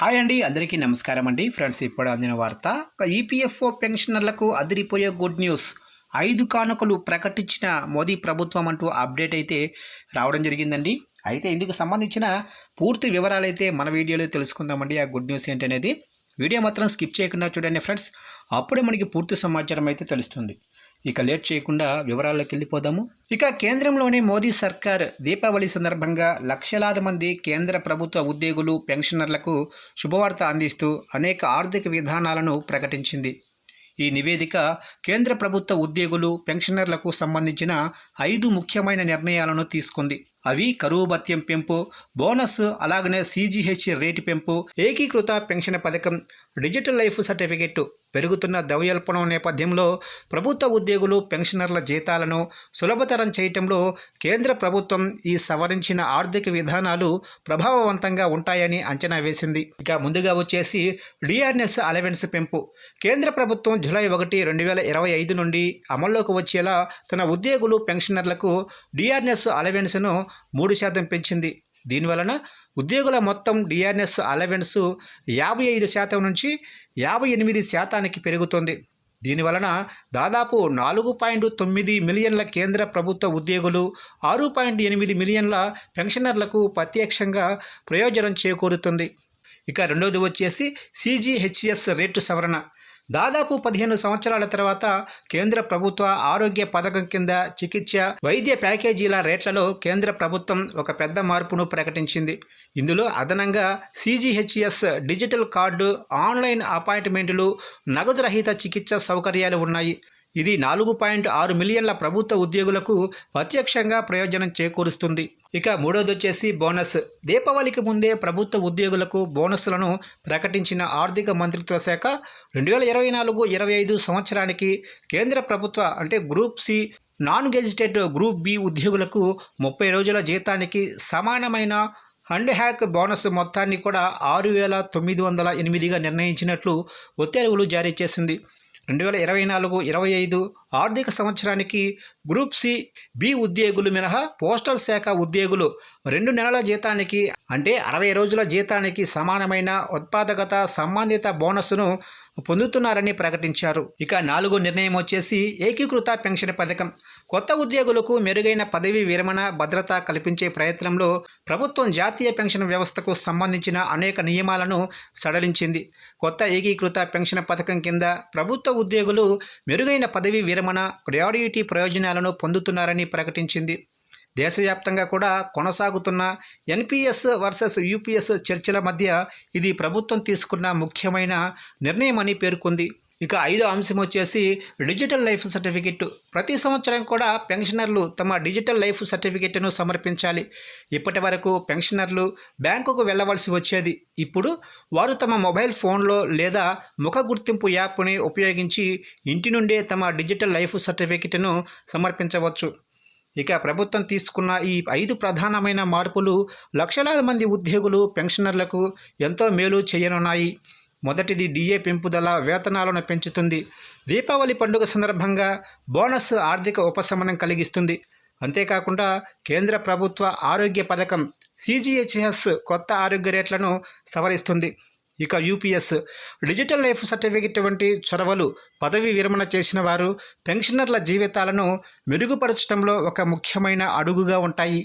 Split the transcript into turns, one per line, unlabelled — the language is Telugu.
హాయ్ అండి అందరికీ నమస్కారం అండి. ఫ్రెండ్స్ ఇప్పుడు అందిన వార్త ఒక ఈపీఎఫ్ఓ పెన్షనర్లకు అదిరిపోయే గుడ్ న్యూస్. ఐదు కానుకలు ప్రకటించిన మోదీ ప్రభుత్వం అంటూ అప్డేట్ అయితే రావడం జరిగిందండి. అయితే ఇందుకు సంబంధించిన పూర్తి వివరాలు అయితే మన వీడియోలో తెలుసుకుందామండి. ఆ గుడ్ న్యూస్ ఏంటనేది వీడియో మాత్రం స్కిప్ చేయకుండా చూడండి ఫ్రెండ్స్. అప్పుడే మనకి పూర్తి సమాచారం అయితే తెలుస్తుంది. ఇక లేట్ చేయకుండా వివరాల్లోకి వెళ్ళిపోదాము ఇక కేంద్రంలోని మోదీ సర్కార్ దీపావళి సందర్భంగా లక్షలాది మంది కేంద్ర ప్రభుత్వ ఉద్యోగులు పెన్షనర్లకు శుభవార్త అందిస్తూ అనేక ఆర్థిక విధానాలను ప్రకటించింది. ఈ నివేదిక కేంద్ర ప్రభుత్వ ఉద్యోగులు పెన్షనర్లకు సంబంధించిన ఐదు ముఖ్యమైన నిర్ణయాలను తీసుకుంది. అవి కరువు భత్యం పెంపు బోనస్ అలాగనే సీజీహెచ్ రేటు పెంపు ఏకీకృత పెన్షన్ పథకం డిజిటల్ లైఫ్ సర్టిఫికెట్ పెరుగుతున్న ద్రవ్యోల్బణం నేపథ్యంలో ప్రభుత్వ ఉద్యోగులు పెన్షనర్ల జీతాలను సులభతరం చేయటంలో కేంద్ర ప్రభుత్వం ఈ సవరించిన ఆర్థిక విధానాలు ప్రభావవంతంగా ఉంటాయని అంచనా వేసింది. ఇక ముందుగా వచ్చేసి డిఆర్ఎస్ అలవెన్స్ పెంపు. కేంద్ర ప్రభుత్వం జూలై ఒకటి రెండు వేల ఇరవై ఐదు నుండి అమల్లోకి వచ్చేలా తన ఉద్యోగులు పెన్షనర్లకు డిఆర్ఎస్ అలవెన్స్ను మూడు శాతం పెంచింది. దీనివలన ఉద్యోగుల మొత్తం డిఆర్ఎస్ అలవెన్స్ యాభై ఐదు శాతం నుంచి యాభై ఎనిమిది శాతానికి పెరుగుతుంది. దీనివలన దాదాపు నాలుగు పాయింట్ తొమ్మిది మిలియన్ల కేంద్ర ప్రభుత్వ ఉద్యోగులు ఆరు పాయింట్ ఎనిమిది మిలియన్ల పెన్షనర్లకు ప్రత్యక్షంగా ప్రయోజనం చేకూరుతుంది. ఇక రెండవది వచ్చేసి సీజీహెచ్ఎస్ రేటు సవరణ. దాదాపు పదిహేను సంవత్సరాల తర్వాత కేంద్ర ప్రభుత్వ ఆరోగ్య పథకం కింద చికిత్స వైద్య ప్యాకేజీల రేట్లలో కేంద్ర ప్రభుత్వం ఒక పెద్ద మార్పును ప్రకటించింది. ఇందులో అదనంగా సీజీహెచ్ఎస్ డిజిటల్ కార్డు ఆన్లైన్ అపాయింట్మెంట్లు నగదు రహిత చికిత్స సౌకర్యాలు ఉన్నాయి. ఇది నాలుగు పాయింట్ ఆరు మిలియన్ల ప్రభుత్వ ఉద్యోగులకు ప్రత్యక్షంగా ప్రయోజనం చేకూరుస్తుంది. ఇక మూడోది వచ్చేసి బోనస్. దీపావళికి ముందే ప్రభుత్వ ఉద్యోగులకు బోనస్లను ప్రకటించిన ఆర్థిక మంత్రిత్వ శాఖ రెండు వేల ఇరవై నాలుగు ఇరవై ఐదు సంవత్సరానికి కేంద్ర ప్రభుత్వ అంటే group C non gazetted group B ఉద్యోగులకు ముప్పై రోజుల జీతానికి సమానమైన హండ్ హ్యాక్ బోనస్ మొత్తాన్ని కూడా ఆరు వేల తొమ్మిది వందల ఎనిమిదిగా నిర్ణయించినట్లు ఉత్తర్వులు జారీ చేసింది. రెండు వేల ఇరవై నాలుగు ఇరవై ఐదు ఆర్థిక సంవత్సరానికి గ్రూప్ సి బి ఉద్యోగులు మినహా పోస్టల్ శాఖ ఉద్యోగులు రెండు నెలల జీతానికి అంటే అరవై రోజుల జీతానికి సమానమైన ఉత్పాదకత సంబంధిత బోనస్ను పొందుతున్నారని ప్రకటించారు. ఇక నాలుగో నిర్ణయం వచ్చేసి ఏకీకృత పెన్షన్ పథకం. కొత్త ఉద్యోగులకు మెరుగైన పదవీ విరమణ భద్రత కల్పించే ప్రయత్నంలో ప్రభుత్వం జాతీయ పెన్షన్ వ్యవస్థకు సంబంధించిన అనేక నియమాలను సడలించింది. కొత్త ఏకీకృత పెన్షన్ పథకం కింద ప్రభుత్వ ఉద్యోగులు మెరుగైన పదవీ విరమణ గ్రాడ్యుటీ ప్రయోజనాలను పొందుతున్నారని ప్రకటించింది. దేశవ్యాప్తంగా కూడా కొనసాగుతున్న ఎన్పిఎస్ వర్సెస్ యూపీఎస్ చర్చల మధ్య ఇది ప్రభుత్వం తీసుకున్న ముఖ్యమైన నిర్ణయమని పేర్కొంది. ఇక ఐదో అంశం వచ్చేసి డిజిటల్ లైఫ్ సర్టిఫికెట్ ప్రతి సంవత్సరం కూడా పెన్షనర్లు తమ డిజిటల్ లైఫ్ సర్టిఫికెట్ను సమర్పించాలి. ఇప్పటి వరకు పెన్షనర్లు బ్యాంకుకు వెళ్ళవలసి వచ్చేది. ఇప్పుడు వారు తమ మొబైల్ ఫోన్లో లేదా ముఖ గుర్తింపు యాప్ని ఉపయోగించి ఇంటి నుండే తమ డిజిటల్ లైఫ్ సర్టిఫికెట్ను సమర్పించవచ్చు. ఇక ప్రభుత్వం తీసుకున్న ఈ ఐదు ప్రధానమైన మార్పులు లక్షలాది మంది ఉద్యోగులు పెన్షనర్లకు ఎంతో మేలు చేయనున్నాయి. మొదటిది డిఏ పెంపుదల వేతనాలను పెంచుతుంది. దీపావళి పండుగ సందర్భంగా బోనస్ ఆర్థిక ఉపశమనం కలిగిస్తుంది. అంతేకాకుండా కేంద్ర ప్రభుత్వ ఆరోగ్య పథకం సిజిహెచ్ఎస్ కొత్త ఆరోగ్య రేట్లను సవరిస్తుంది. ఇక యూపీఎస్ డిజిటల్ లైఫ్ సర్టిఫికెట్ వంటి చొరవలు పదవి విరమణ చేసిన వారు పెన్షనర్ల జీవితాలను మెరుగుపరచడంలో ఒక ముఖ్యమైన అడుగుగా ఉంటాయి.